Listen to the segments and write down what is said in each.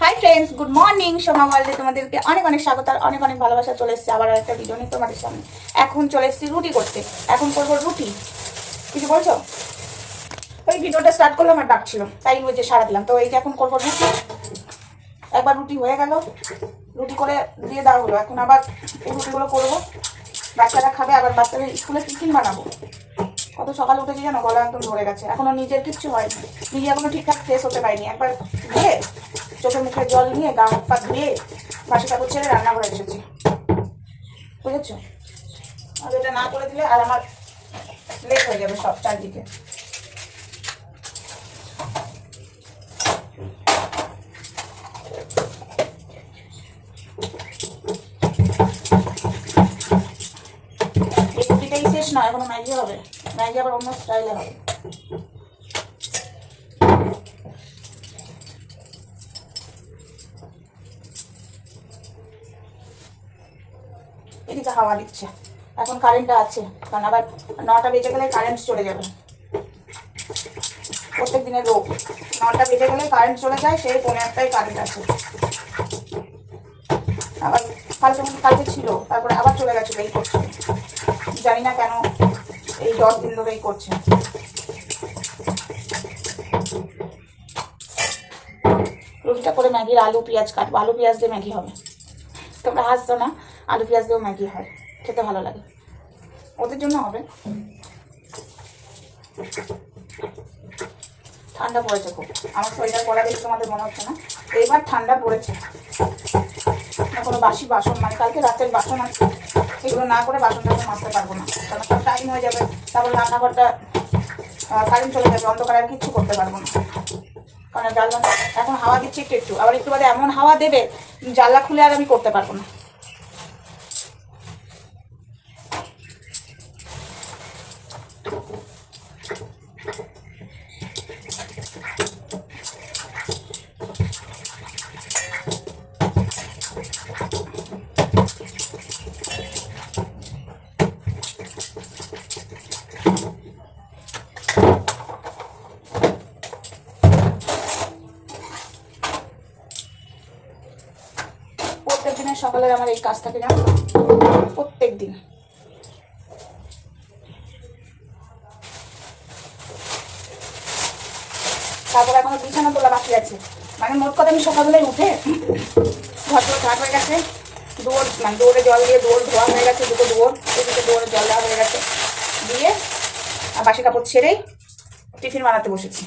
Hi friends good morning Soma ওয়ার্ল্ডে তোমাদেরকে অনেক অনেক স্বাগত আর অনেক অনেক ভালোবাসা চলে এসেছে। আবার একটা ভিডিও নিয়ে তোমাদের সামনে। এখন চলে এসেছি রুটি করতে। এখন করব রুটি। কিছু বলছো? ওই ভিডিওটা স্টার্ট করলাম আর ডাকছিল। তাই ওই যে সারা দিলাম। তো এই যে এখন করব রুটি। একবার রুটি হয়ে গেল। রুটি করে দিয়ে দেওয়া হলো। এখন আবার এই রুটিগুলো করব। বাচ্চারা খাবে, আবার বাচ্চাদের স্কুলে টিফিন বানাবো। কত সকালে উঠেছি জানো গলা একদম ধরে গেছে। এখনও নিজের কিচ্ছু হয়নি নিজে এখনও ঠিকঠাক ফ্রেশ হতে পারিনি। একবার ধুয়ে চোখে মুখে জল নিয়ে গা হাত পা ধুয়ে বাসি কাপড় ছেড়ে রান্না করে এসেছি। বুঝেছ? আর এটা না করে দিলে আর আমার লেট হয়ে যাবে সব চারদিকে। শেষ নয়, এখনও ম্যাগি হবে। ম্যাগি আবার অন্য স্টাইলে হবে। এদিকে হাওয়া দিচ্ছে। এখন কারেন্টটা আছে, কারণ আবার নটা বেজে গেলে কারেন্ট চলে যাবে। প্রত্যেক দিনের রোগ নটা বেজে গেলে কারেন্ট চলে যায়, সেই পনেরো একটাই কারেন্ট আছে আবার কালকে কালকে ছিল, তারপরে আবার চলে গেছিল এই করছে। জানি না কেন এই দশ দিন ধরেই করছে। রুটিটা করে ম্যাগির আলু, পেঁয়াজ কাটবো। আলু, পেঁয়াজ দিয়ে ম্যাগি হবে। তোমরা হাসছো না? আলু, পেঁয়াজ দিয়েও ম্যাগি হয়। খেতে ভালো লাগে। ওদের জন্য হবে। ঠান্ডা পড়েছে খুব। আমার সোয়েটার পরা দেখে তোমাদের মনে হচ্ছে না? এইবার ঠান্ডা পড়েছে। কোনো বাসি বাসন মানে কালকে রাতের বাসন আছে। এগুলো না করে বাসন টাসন মাজতে পারব না। কারণ সব টাইম হয়ে যাবে। তারপর রান্নাঘরটা কারেন্ট চলে যাবে। অন্ধকার আর কিচ্ছু করতে পারব না। কারণ জানলা এখন হাওয়া দিচ্ছে একটু একটু। আবার একটু বাদে এমন হাওয়া দেবে, জানলা খুলে আর আমি করতে পারব না প্রত্যেক দিনের কাজ থাকে জানো? প্রত্যেক দিন তারপর এখনও বিছানা তোলা বাকি আছে। মানে মোট কথা আমি সকালবেলায় উঠে ঘর তো ঝাঁট হয়ে গেছে। দুয়ার মানে দৌড়ে জল দিয়ে দৌড় ধোয়া হয়ে গেছে, দুটো দৌড় দুটো দৌড়ে জল দেওয়া হয়ে গেছে। দিয়ে আর বাসি কাপড় ছেড়েই টিফিন বানাতে বসেছি।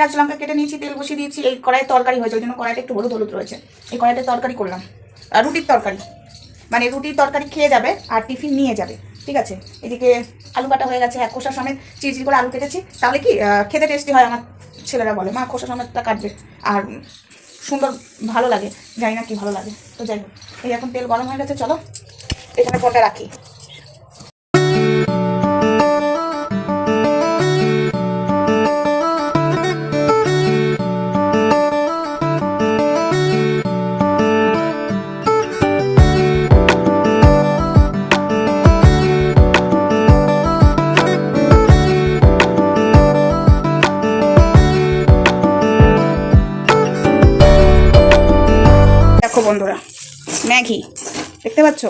পেঁয়াজ, লঙ্কা কেটে নিয়েছি, তেল বসিয়ে দিয়েছি। এই কড়াইয়ের তরকারি হয়েছে, ওই জন্য কড়াইটা একটু হলুদ হলুদ রয়েছে। এই কড়াইতে তরকারি করলাম। আর রুটির তরকারি। মানে রুটির তরকারি খেয়ে যাবে আর টিফিন নিয়ে যাবে। ঠিক আছে? এদিকে আলু কাটা হয়ে গেছে। এক খোসা সমেত চিজি করে আলু কেটেছি। তাহলে কি খেতে টেস্টি হয় আমার ছেলেরা বলে। মা, খোসা সমেতটা কাটবে। আর সুন্দর ভালো লাগে। জানি না কি ভালো লাগে। তো যাই হোক, এই এখন তেল গরম হয়ে গেছে, চলো। এখানে ফোনটা রাখি। ম্যাগি দেখতে পাচ্ছ?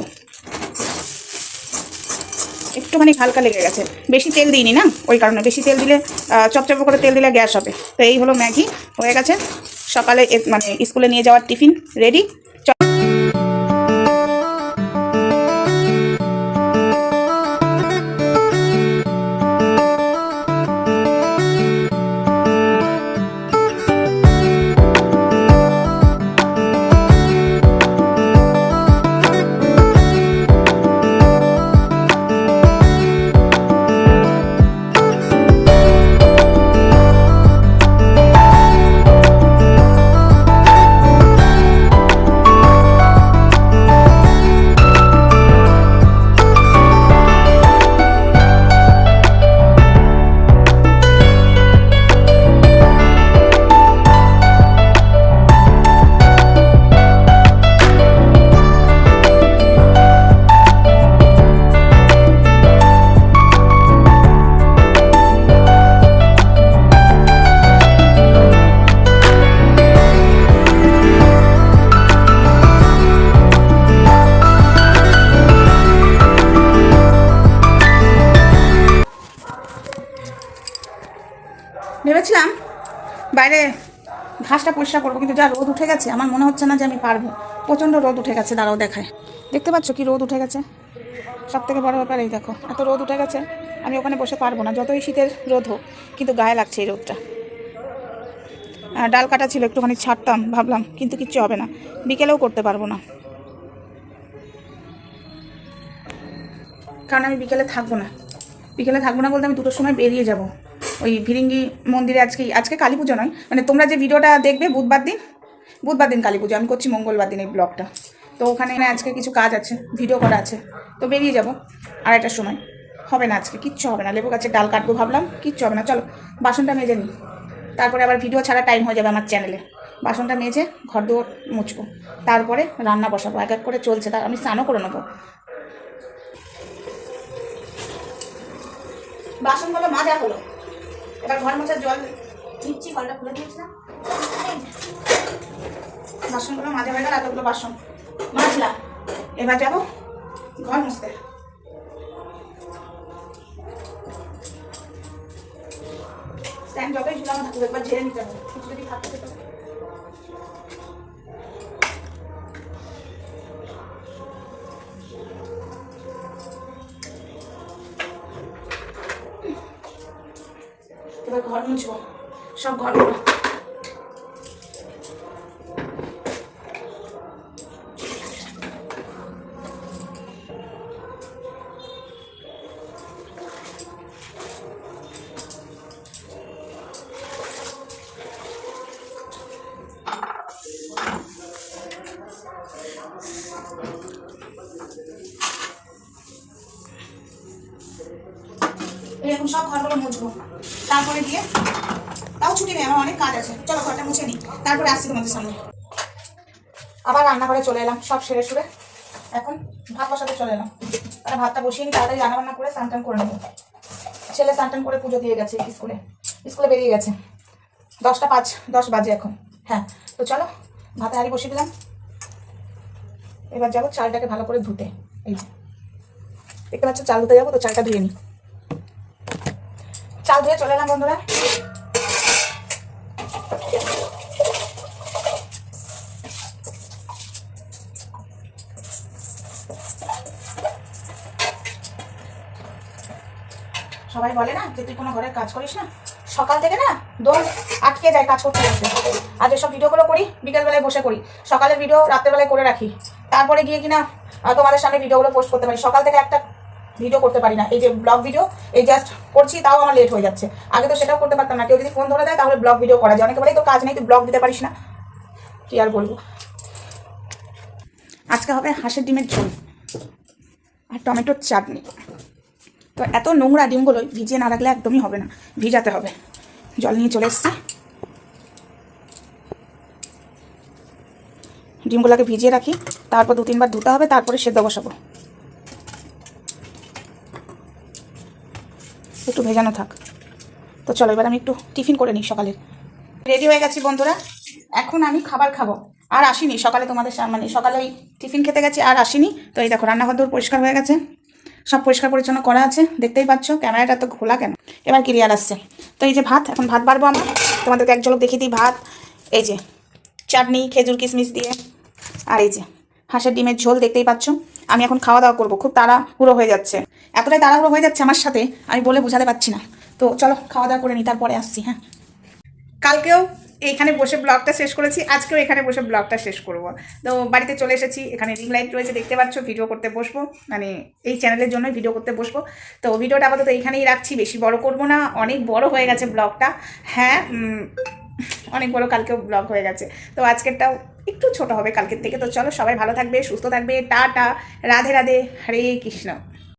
একটুখানি হালকা লেগে গেছে। বেশি তেল দিইনি না? ওই কারণে বেশি তেল দিলে চপচপ করে তেল দিলে গ্যাস হবে। তো এই হলো ম্যাগি। হয়ে গেছে। সকালে মানে স্কুলে নিয়ে যাওয়ার টিফিন রেডি। বাইরে ঘাসটা পরিষ্কার করব, কিন্তু যা রোদ উঠে গেছে, আমার মনে হচ্ছে না যে আমি পারব। প্রচণ্ড রোদ উঠে গেছে, দাঁড়াও দেখায়। দেখতে পাচ্ছ কি রোদ উঠে গেছে? সব থেকে বড় ব্যাপার এই দেখো, এত রোদ উঠে গেছে, আমি ওখানে বসে পারব না, যতই শীতের রোদ হোক, কিন্তু গায়ে লাগছে এই রোদটা। ডাল কাটা ছিল, একটুখানি ছাড়তাম, ভাবলাম, কিন্তু কিচ্ছু হবে না, বিকেলেও করতে পারব না। কারণ আমি বিকেলে থাকব না। বিকেলে থাকব না বলতে আমি দুটোর সময় বেরিয়ে যাব। ওই ভিরিঙ্গি মন্দিরে আজকে আজকে কালী পুজো নয়। মানে তোমরা যে ভিডিওটা দেখবে বুধবার দিন বুধবার দিন কালী পুজো। আমি করছি মঙ্গলবার দিন এই ব্লগটা। তো ওখানে আজকে কিছু কাজ আছে, ভিডিও করা আছে। তো বেরিয়ে যাব আড়াইটার সময়। হবে না আজকে, কিচ্ছু হবে না। লেবু গাছের ডাল কাটবো ভাবলাম, কিচ্ছু হবে না। চলো, বাসনটা মেজে নিই। তারপরে আবার ভিডিও ছাড়া টাইম হয়ে যাবে আমার চ্যানেলে বাসনটা মেজে ঘর দুয়ার মুছবো। তারপরে রান্না বসাবো। এক এক করে চলছে। তার আমি স্নানও করে নেব। বাসনগুলো মাজা হলো। এবার ঘর মোছার জল নিচ্ছি কলটা খুলে দিয়েছিলাম বাসনগুলো মাজা হয়ে গেল এতগুলো বাসন। মাজলাম। এবার যাব ঘর মুছতে। স্ট্যান্ড যতই ঝুলানো থাকুক একবার ঝেড়ে নিতে হবে। যদি থাকতে মুছবো সব ঘরগুলো এরকম সব ঘরগুলো মুছবো। তারপরে দিয়ে তাও ছুটি নেই, আমার অনেক কাজ আছে। চলো, ঘরটা মুছে নিই। তারপরে আসছি তোমাদের সামনে। আবার রান্নাঘরে চলে এলাম, সব সেরে সুরে। এখন ভাত বসাতে চলে এলাম। তাহলে ভাতটা বসিয়ে নিই, তাড়াতাড়ি রান্না বান্না করে স্নান করে নেব। ছেলে স্নান করে পুজো দিয়ে গেছে স্কুলে। স্কুলে বেরিয়ে গেছে। দশটা পাঁচ, দশ বাজে এখন। হ্যাঁ তো চলো, ভাতে হাঁড়ি বসিয়ে দিলাম। এবার যাব চালটাকে ভালো করে ধুতে। এই যে। দেখতে পাচ্ছ, চাল ধুতে যাব, তো চালটা ধুয়ে নিই। চাল ধুয়ে চলে এলাম বন্ধুরা। সবাই বলে না যে তুই কোনো ঘরের কাজ করিস না? সকাল থেকে না দোল আটকে যায় কাজ করতে করতে। আর যেসব ভিডিওগুলো করি, বিকেলবেলায় বসে করি। সকালের ভিডিও রাত্রেবেলায় করে রাখি। তারপরে গিয়ে কিনা তোমাদের সামনে ভিডিওগুলো পোস্ট করতে পারি। সকাল থেকে একটা ভিডিও করতে পারি না। এই যে ব্লগ ভিডিও এই জাস্ট করছি, তাও আমার লেট হয়ে যাচ্ছে। আগে তো সেটাও করতে পারতাম না। কেউ যদি ফোন ধরে দেয়, তাহলে ব্লগ ভিডিও করা যায়। অনেকে বলে তো কাজ নেই, তুই ব্লগ দিতে পারিস না। কি আর বলব? আজকে হবে হাঁসের ডিমের ঝোল আর টমেটোর চাটনি। তো এত নোংরা ডিমগুলো ভিজিয়ে না রাখলে একদমই হবে না। ভিজাতে হবে। জল নিয়ে চলে এসছি। ডিমগুলোকে ভিজিয়ে রাখি। তারপর দু তিনবার ধুতে হবে, তারপরে সেদ্ধ বসাবো। একটু ভেজানো থাক। তো চলো, এবার আমি একটু টিফিন করে নিই সকালে। রেডি হয়ে গেছি বন্ধুরা। এখন আমি খাবার খাব। আর আসিনি, সকালে তোমাদের মানে সকালে ওই টিফিন খেতে গেছি, আর আসিনি। তো এই দেখো রান্নাঘর দূর পরিষ্কার হয়ে গেছে। সব পরিষ্কার পরিচ্ছন্ন করা আছে। দেখতেই পাচ্ছ, ক্যামেরাটা তো খোলা কেন? এবার ক্লিয়ার আসছে। তো এই যে ভাত, এখন ভাত বাড়বো আমরা। তোমাদেরকে এক ঝলক দেখিয়ে দিই ভাত। এই যে, চাটনি, খেজুর, কিশমিশ দিয়ে। আর এই যে, হাঁসের ডিমের ঝোল দেখতেই পাচ্ছ। আমি এখন খাওয়া দাওয়া করব, খুব তাড়াহুড়ো হয়ে যাচ্ছে। এতটাই তাড়াহুড়ো হয়ে যাচ্ছে আমার সাথে, আমি বলে বোঝাতে পারছি না। তো চলো, খাওয়া দাওয়া করে নিই তারপরে আসছি হ্যাঁ। কালকেও এইখানে বসে ব্লগটা শেষ করেছি, আজকেও এখানে বসে ব্লগটা শেষ করব। তো বাড়িতে চলে এসেছি, এখানে রিং লাইট রয়েছে, দেখতে পাচ্ছ, ভিডিও করতে বসবো মানে এই চ্যানেলের জন্য ভিডিও করতে বসবো। তো ভিডিওটা আপাতত এইখানেই রাখছি, বেশি বড় করব না, অনেক বড় হয়ে গেছে ব্লগটা। হ্যাঁ অনেক বড় কালকেও ব্লগ হয়ে গেছে। তো আজকেরটাও একটু ছোট হবে কালকের থেকে। তো চলো সবাই ভালো থাকবে, সুস্থ থাকবে। টা টা রাধে রাধে। হরে কৃষ্ণ।